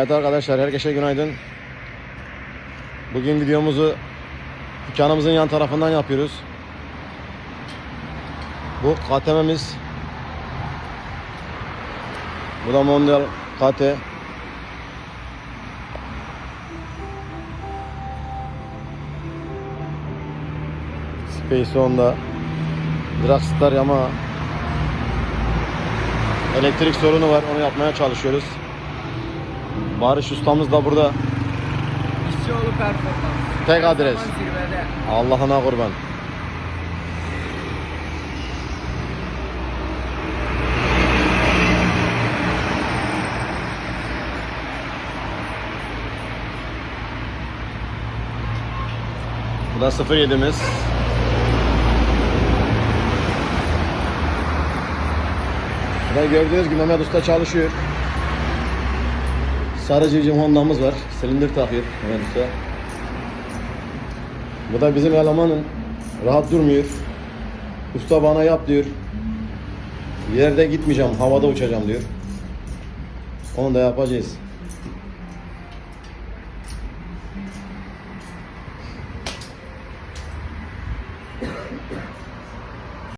Evet arkadaşlar herkese günaydın. Bugün videomuzu dükkanımızın yan tarafından yapıyoruz. Bu KTM'miz. Bu da Mondial KT. Space Honda. Dragstar ama elektrik sorunu var. Onu yapmaya çalışıyoruz. Barış ustamız da burada. İşçioğlu performans. Tek adres. Allah'ına kurban. Bu da 07'miz. Burada gördüğünüz gibi Mehmet Usta çalışıyor sarı civciv var. Silindir takıyor Venüs'e. Bu da bizim elemanın. Rahat durmuyor. Usta bana yap diyor. Yerde gitmeyeceğim, havada uçacağım diyor. Onu da yapacağız.